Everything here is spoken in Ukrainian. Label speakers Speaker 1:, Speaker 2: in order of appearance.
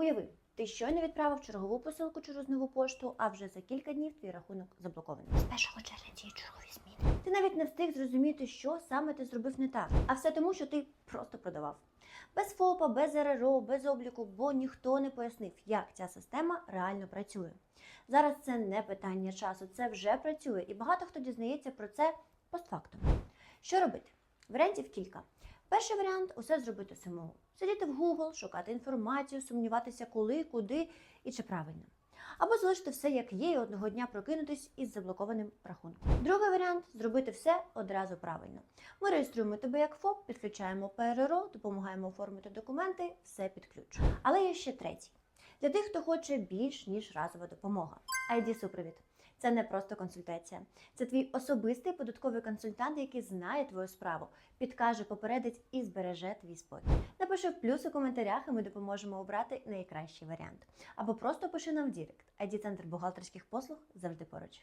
Speaker 1: Уяви, ти щойно відправив чергову посилку через нову пошту, а вже за кілька днів твій рахунок заблокований. З 1 червня діють чергові зміни. Ти навіть не встиг зрозуміти, що саме ти зробив не так, а все тому, що ти просто продавав. Без ФОПа, без РРО, без обліку, бо ніхто не пояснив, як ця система реально працює. Зараз це не питання часу, це вже працює, і багато хто дізнається про це постфактум. Що робити? Варіантів кілька. Перший варіант усе зробити самому. Сидіти в Google, шукати інформацію, сумніватися, коли, куди і чи правильно. Або залишити все як є, і одного дня прокинутись із заблокованим рахунком. Другий варіант зробити все одразу правильно. Ми реєструємо тебе як ФОП, підключаємо ПРРО, допомагаємо оформити документи, все під ключ. Але є ще третій. Для тих, хто хоче більш ніж разова допомога. ID супровід. Це не просто консультація. Це твій особистий податковий консультант, який знає твою справу, підкаже, попередить і збереже твій спокій. Напиши плюс у коментарях, і ми допоможемо обрати найкращий варіант. Або просто пиши нам в Дірект. ID центр бухгалтерських послуг завжди поруч.